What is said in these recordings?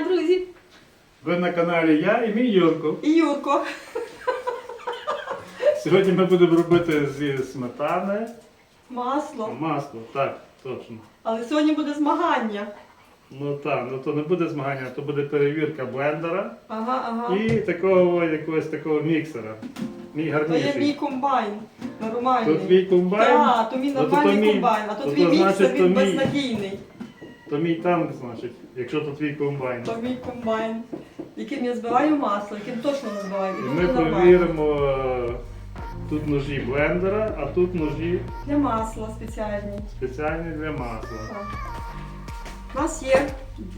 дня, друзі! Ви на каналі я і мій Юрко. І Юрко. Сьогодні ми будемо робити зі сметани Масло. масло. Так, точно. Але сьогодні буде змагання. Ну так, ну то не буде змагання, то буде перевірка блендера Ага, ага. і такого якогось такого міксера. Мій То є мій комбайн. Нормальний. То твій комбайн, Так, то мій Ну, то нормальний мій. комбайн, а то То твій то міксер значить, то він мій. безнадійний. То мій танк, значить, якщо то твій комбайн. То мій комбайн, яким я збиваю масло, яким точно не збиваю. І ми перевіримо е, тут ножі блендера, а тут ножі Для масла спеціальні. спеціальні для масла. Так. У нас є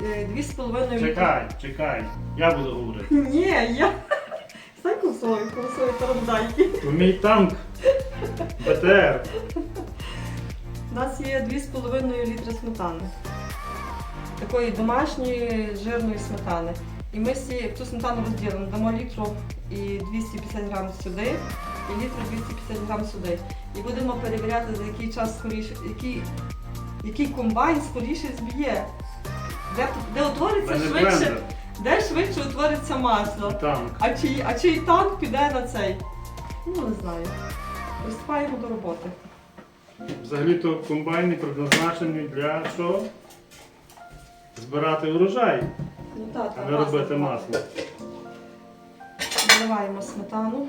е, 2,5 літри. Чекай, чекай, я буду говорити. Ні, я. Стань курсовий, курсовий тарабдайки. То мій танк БТР. У нас є 2,5 літри сметани. Такої домашньої жирної сметани. І ми всі цю сметану розділимо. Дамо літру і 250 грам сюди, і літру 250 грам сюди. І будемо перевіряти, за який час скоріше, який, який комбайн скоріше зб'є. Де, де утвориться Мене швидше, де швидше утвориться масло. Танк. А чий, а чий танк піде на цей? Ну, не знаю. Приступаємо до роботи. Взагалі-то комбайни предназначені для чого? Збирати урожай, Ну так, а так, не робити масло. масло. Заливаємо сметану.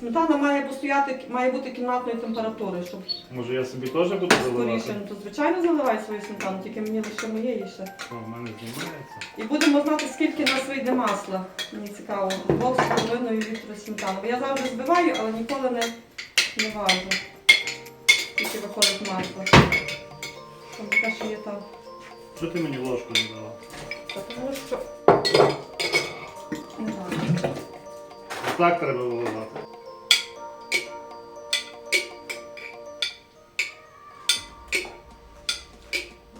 Сметана має постояти, має бути кімнатної температури, щоб Може я собі теж буду скоріше. Ну, то звичайно заливай свою сметану, тільки мені лише моєї ще. О, в мене знімається. І будемо знати, скільки в нас вийде масла. Мені цікаво. 2,5 літри сметани. Бо я завжди збиваю, але ніколи не, не важу. Скільки виходить масла. Там таке, що є там. Що ти мені ложку не дала? Тому що. Не знаю. Так треба виливати.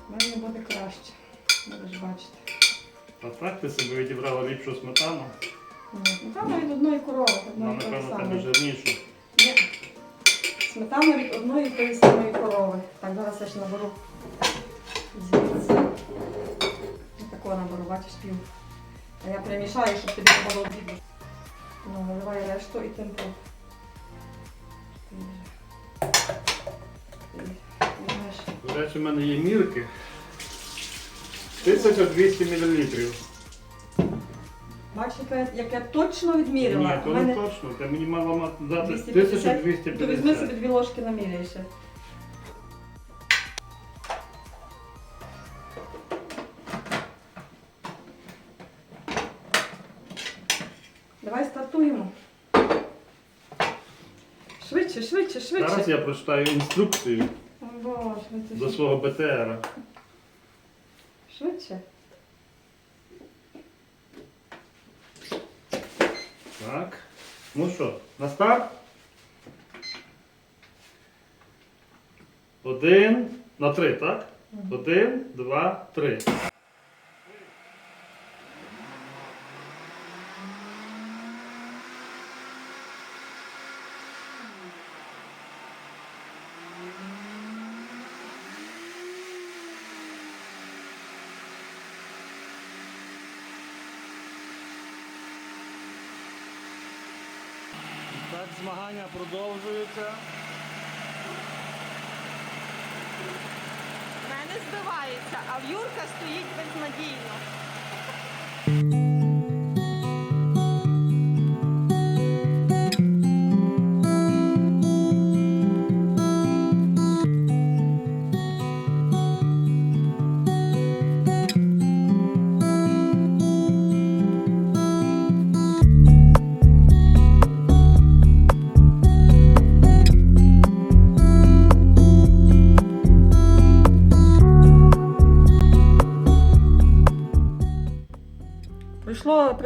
В мене буде краще. Будеш бачити. А так ти собі відібрала ліпшу сметану, Ні, Сметана від одної корови, вона одної тої напевно тебе самої. жирніша. Ні. Сметана від одної тої самої корови. Так, зараз я ще наберу Такого наберу, бачиш, пів. А я перемішаю, щоб тобі не було обідно. Ну, наливай решту і. Візьмеш. До речі, в мене є мірки. 1200 мл. Бачиш, яка- як я точно відміряла. Ні, то не мене точно. Ти мені мала дати 250. То візьми собі дві ложки наміряй Швидше. Зараз я прочитаю інструкцію О Боже, до свого БТРа. Швидше. Так. Ну що, на старт? Один. На три, так? Один, два, три. Змагання продовжуються. Мене збивається, а в Юрка стоїть безнадійно.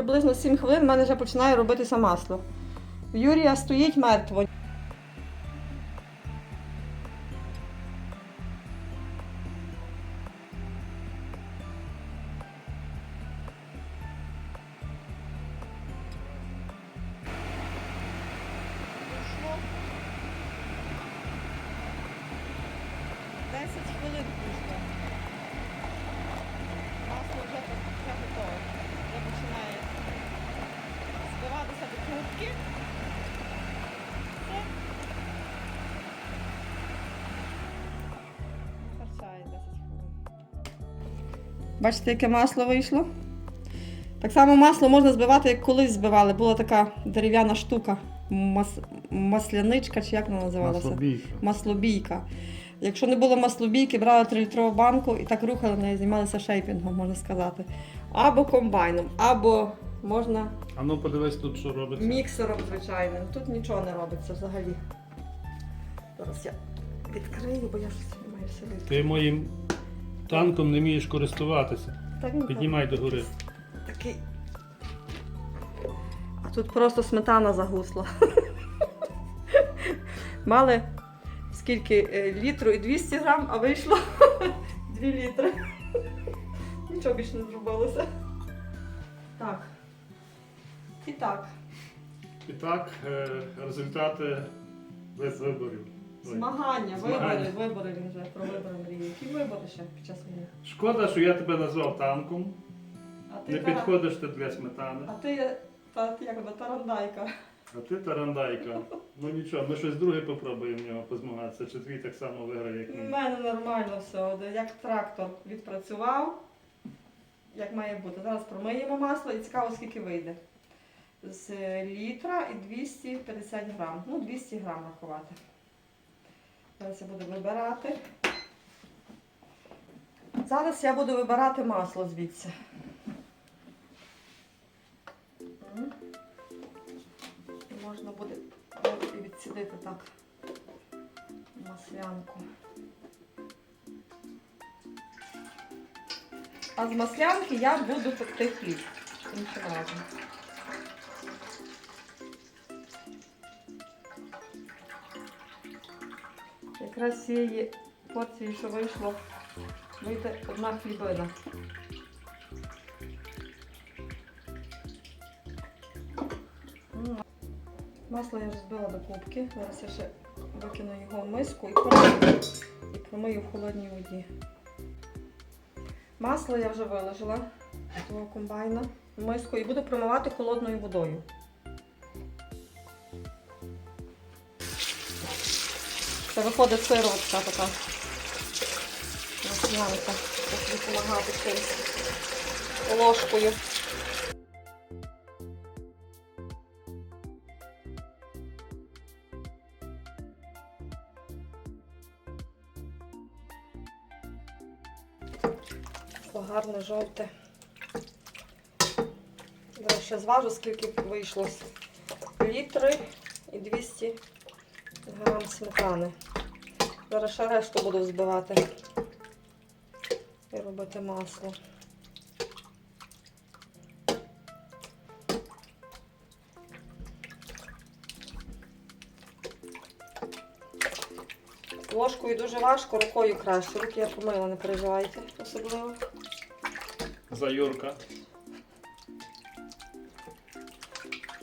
Приблизно 7 хвилин, в мене вже починає робитися масло. Юрія стоїть мертво. Бачите, яке масло вийшло? Так само масло можна збивати, як колись збивали. Була така дерев'яна штука, мас... масляничка, чи як вона називалася? Маслобійка. Маслобійка. Якщо не було маслобійки, брали 3-літрову банку і так рухали нею, займалися шейпінгом, можна сказати. Або комбайном, або можна А ну подивись тут, що робиться. міксером звичайним. Тут нічого не робиться взагалі. Зараз я відкрию, бо я щось не маю сили. Ти моїм танком не вмієш користуватися. Так, він Піднімай догори. такий. А тут просто сметана загусла. Мали скільки е, літру і 200 грам, а вийшло 2 літри. Нічого більше не зробилося. Так. І так, І так, е, результати без виборів. Змагання, Змагання. вибори, вибори він вже про вибори мріє. Які вибори ще під час війни? Шкода, що я тебе назвав танком. А ти, Не Тара- підходиш ти для сметани. а ти, та, ти як тарандайка. А ти тарандайка. Ну нічого, ми щось друге попробуємо в нього позмагатися, чи твій так само виграє, як У мене нормально все. От Як трактор відпрацював, як має бути. Зараз промиємо масло і цікаво, скільки вийде. З літра і 250 грам. Ну, 200 грам рахувати. Зараз я буду вибирати. Зараз я буду вибирати масло звідси. Можна буде відсідити так маслянку. А з маслянки я буду пекти хліб. Іншим разом. Якраз цієї порції, що вийшло, вийде одна хлібина. Масло я вже збила до кубки. Зараз я ще викину його в миску і промию в холодній воді. Масло я вже виложила з того комбайна в миску і буду промивати холодною водою. Це виходить сироватка така. Маслянка. Допомагати чимось. Ложкою. Гарне жовте. Зараз ще зважу, скільки вийшло. Літри і 200 грам сметани. Зараз ще решту буду взбивати і робити масло. Ложкою дуже важко, рукою краще. Руки я помила, не переживайте особливо. За Юрка.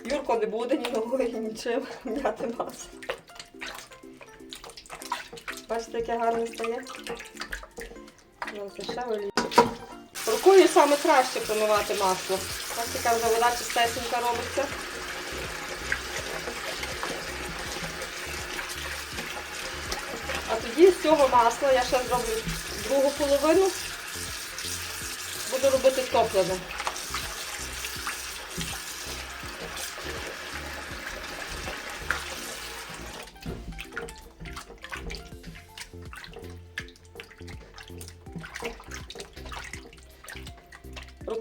Юрко не буде ні ногою, нічим м'яти масло. Бачите, яке гарне стає? Рукою саме краще промивати масло. Ось така вже вода чистесенька робиться. А тоді з цього масла я ще зроблю другу половину. Буду робити топлене.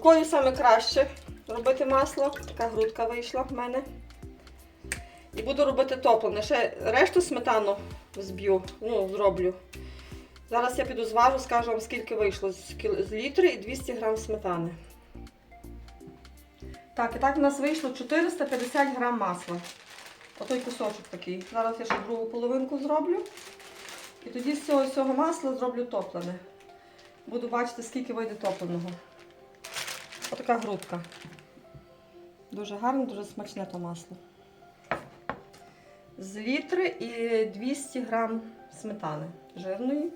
Рукою саме краще робити масло. Така грудка вийшла в мене. І буду робити топлене. Ще решту сметану зб'ю, ну, зроблю. Зараз я піду зважу, скажу вам, скільки вийшло з, літри і 200 грам сметани. Так, і так у нас вийшло 450 грам масла. Отой кусочок такий. Зараз я ще другу половинку зроблю. І тоді з цього всього масла зроблю топлене. Буду бачити, скільки вийде топленого. Отака грудка. Дуже гарне, дуже смачне то масло. З літри і 200 грам сметани. Жирної,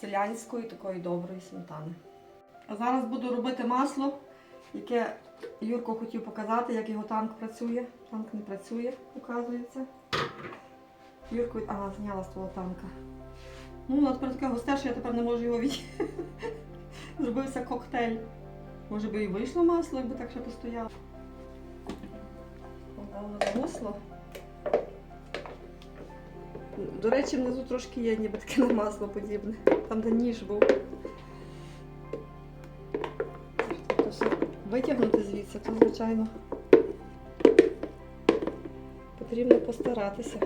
селянської, такої доброї сметани. А зараз буду робити масло, яке Юрко хотів показати, як його танк працює. Танк не працює, оказується. Юрко, ага, зняла з того танка. Ну, от тепер таке густе, що я тепер не можу його від... Зробився коктейль. Може би і вийшло масло, якби так ще постояло. Воно занесло. До речі, внизу трошки є, ніби таке на масло подібне. Там, де ніж був. Тобто витягнути звідси, то звичайно потрібно постаратися.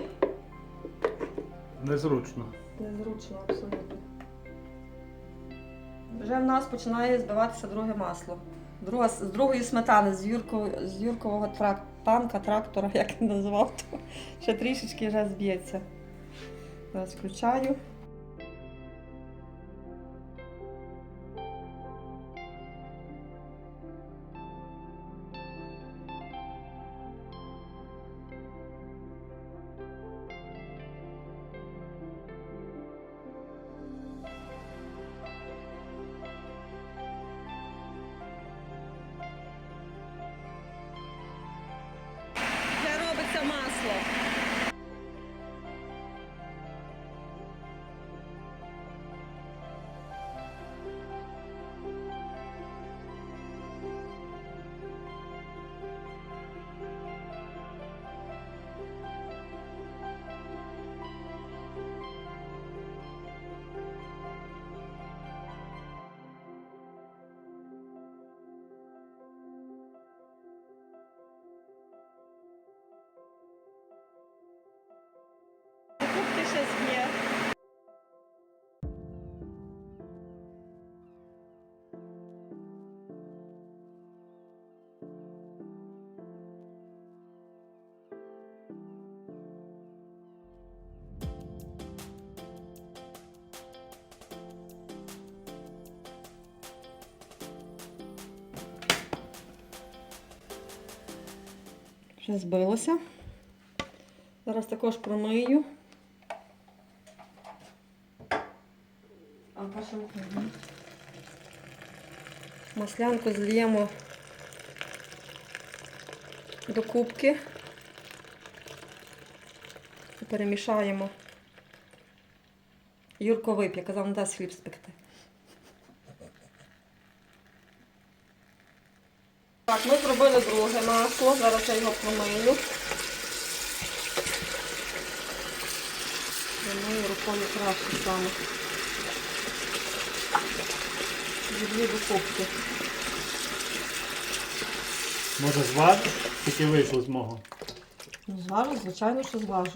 Незручно. Незручно абсолютно. Вже в нас починає збиватися друге масло. Друга, з другої сметани з, Юрко, з Юркового трак, танка, трактора, як він називав, то ще трішечки вже зб'ється. Зараз включаю. Кубки ще збилося. Зараз також промию. А потім маслянку зліємо до кубки і перемішаємо. Юрко вип'є, казав, не дасть хліб спекти. Так, ми зробили друге масло, зараз я його промию. Промию рукою краще саме. Дві духовки. Може зважиш? Тільки вийшло з мого. Ну, зважу, звичайно, що зважу.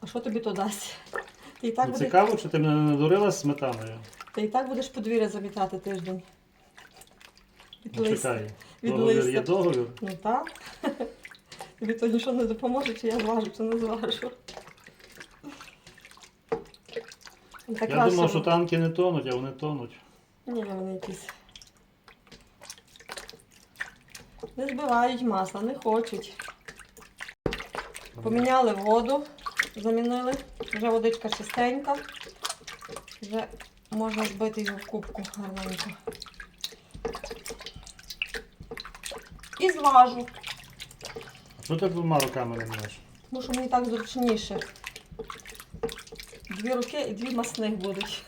А що тобі то дасть? Ти і так, Ну, будеш, Цікаво, чи ти мене не надурила з сметаною? ти і так будеш подвір'я замітати тиждень. Від Ну, листя. чекай. від Договір листя. є договір. Ну так. Тобі то нічого не допоможе, чи я зважу, чи не зважу. Так Я краще думав, що буде. танки не тонуть, а вони тонуть. Ні, вони якісь. Не збивають масло, не хочуть. Поміняли воду, замінили. Вже водичка чистенька. Вже можна збити його в кубку гарненько. І зважу, Що ти двома руками не тому що мені так зручніше. Дві руки і дві масних будуть.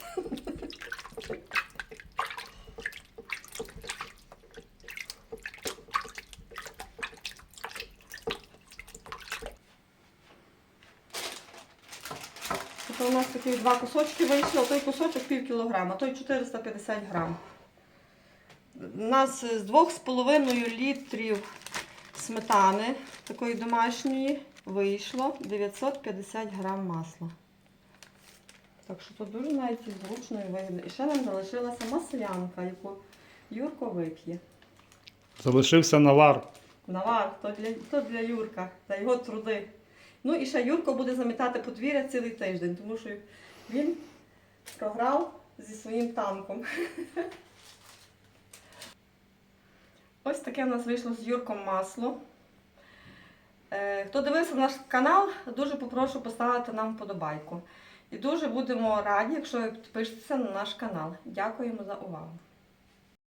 Тобто у нас такі два кусочки вийшло, той кусочок пів кілограма, той 450 грам. У нас з 2,5 літрів сметани такої домашньої вийшло 950 грам масла. Так що тут дуже навіть зручно і вигідно. І ще нам залишилася маслянка, яку Юрко вип'є. Залишився навар. Навар, то для, то для Юрка, за його труди. Ну і ще Юрко буде замітати подвір'я цілий тиждень, тому що він програв зі своїм танком. Ось таке в нас вийшло з Юрком масло. Е, Хто дивився наш канал, дуже попрошу поставити нам вподобайку. І дуже будемо раді, якщо ви підпишетеся на наш канал. Дякуємо за увагу.